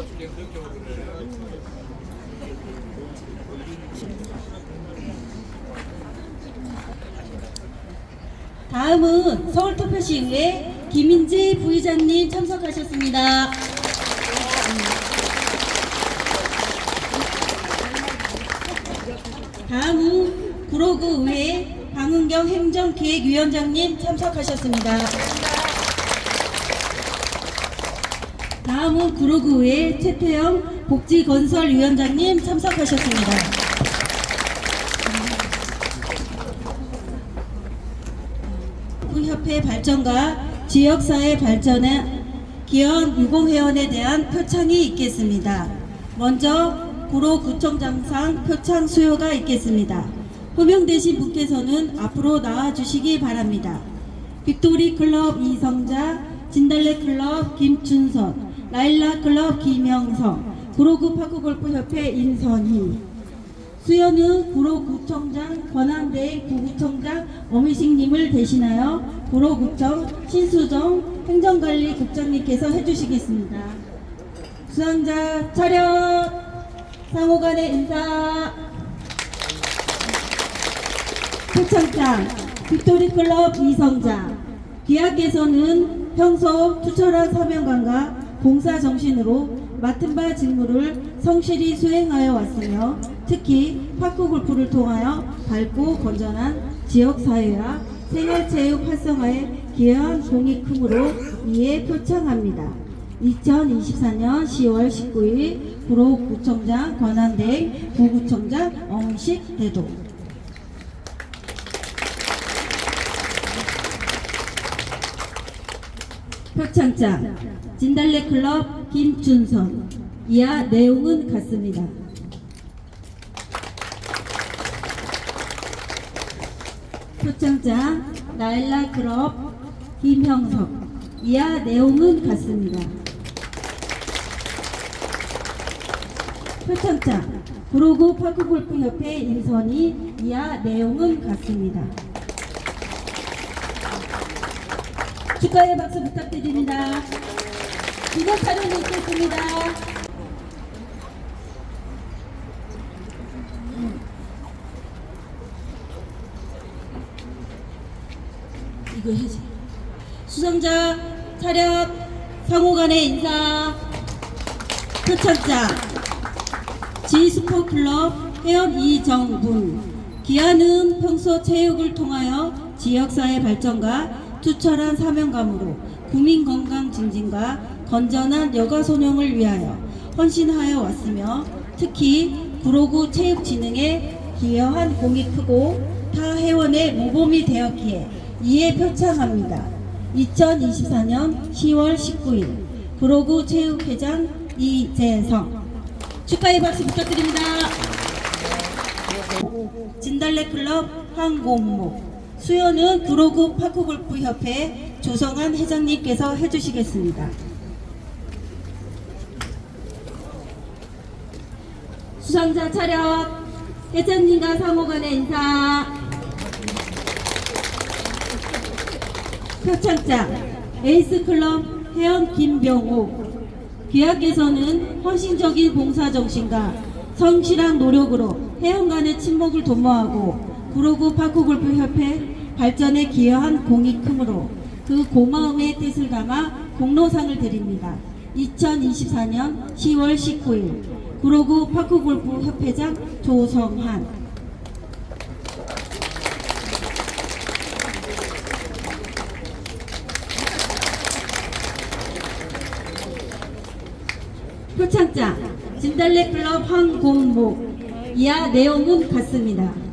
맞추게 그런 경우를 다음은 서울특별시의회 김인재 부의장님 참석하셨습니다. 다음은 구로구의회 방은경 행정기획위원장님 참석하셨습니다. 다음은 구로구의회 최태영 복지건설위원장님 참석하셨습니다. 구협회 발전과 지역사회 발전에 기원 유공회원에 대한 표창이 있겠습니다. 먼저 구로구청장상 표창 수여가 있겠습니다. 호명되신 분께서는 앞으로 나와주시기 바랍니다. 빅토리 클럽 이성자, 진달래 클럽 김춘선, 라일라 클럽 김영성, 구로구 파크 골프 협회 인선희, 수연은 구로구청장 권한대 구구청장 어미식님을 대신하여 구로구청 신수정 행정관리국장님께서 해주시겠습니다. 수상자 차렷 상호간의 인사 표창장 빅토리클럽 이성자 기하께서는 평소 투철한 사명감과 봉사 정신으로 맡은 바 직무를 성실히 수행하여 왔으며 특히 파크 골프를 통하여 밝고 건전한 지역사회와 생활체육 활성화에 기여한 크므로 이에 표창합니다. 2024년 10월 19일 구로구청장 권한대 부구청장 엄식 대도 표창장 진달래 클럽 김준선 이하 내용은 같습니다. 표창장 나일라 클럽 김형석 이하 내용은 같습니다. 표창장 구로구 파크골프협회 인선이 이하 내용은 같습니다. 축하의 박수 부탁드립니다. 촬영 있겠습니다. 이거 해지. 수상자 차렷 상호간의 인사 표창장 지스포클럽 회원 이정분 기아는 평소 체육을 통하여 지역사회 발전과 투철한 사명감으로 국민 건강 증진과 건전한 여가소년을 위하여 헌신하여 왔으며 특히 구로구 체육진흥에 기여한 공이 크고 타 회원의 모범이 되었기에 이에 표창합니다. 2024년 10월 19일 구로구 체육회장 이재성 축하의 박수 부탁드립니다. 진달래 클럽 황공모 수요는 구로구 파크골프협회 조성한 회장님께서 해주시겠습니다. 수상자 차렷. 회장님과 상호간의 인사. 표창장 에이스클럽 회원 김병호. 기학에서는 헌신적인 봉사정신과 성실한 노력으로 회원 간의 친목을 도모하고 구로구 파크골프협회 발전에 기여한 공이 크므로 그 고마움의 뜻을 담아 공로상을 드립니다. 2024년 10월 19일 구로구 파크골프 협회장 조성한 표창장 진달래 클럽 황공목 이하 내용은 같습니다.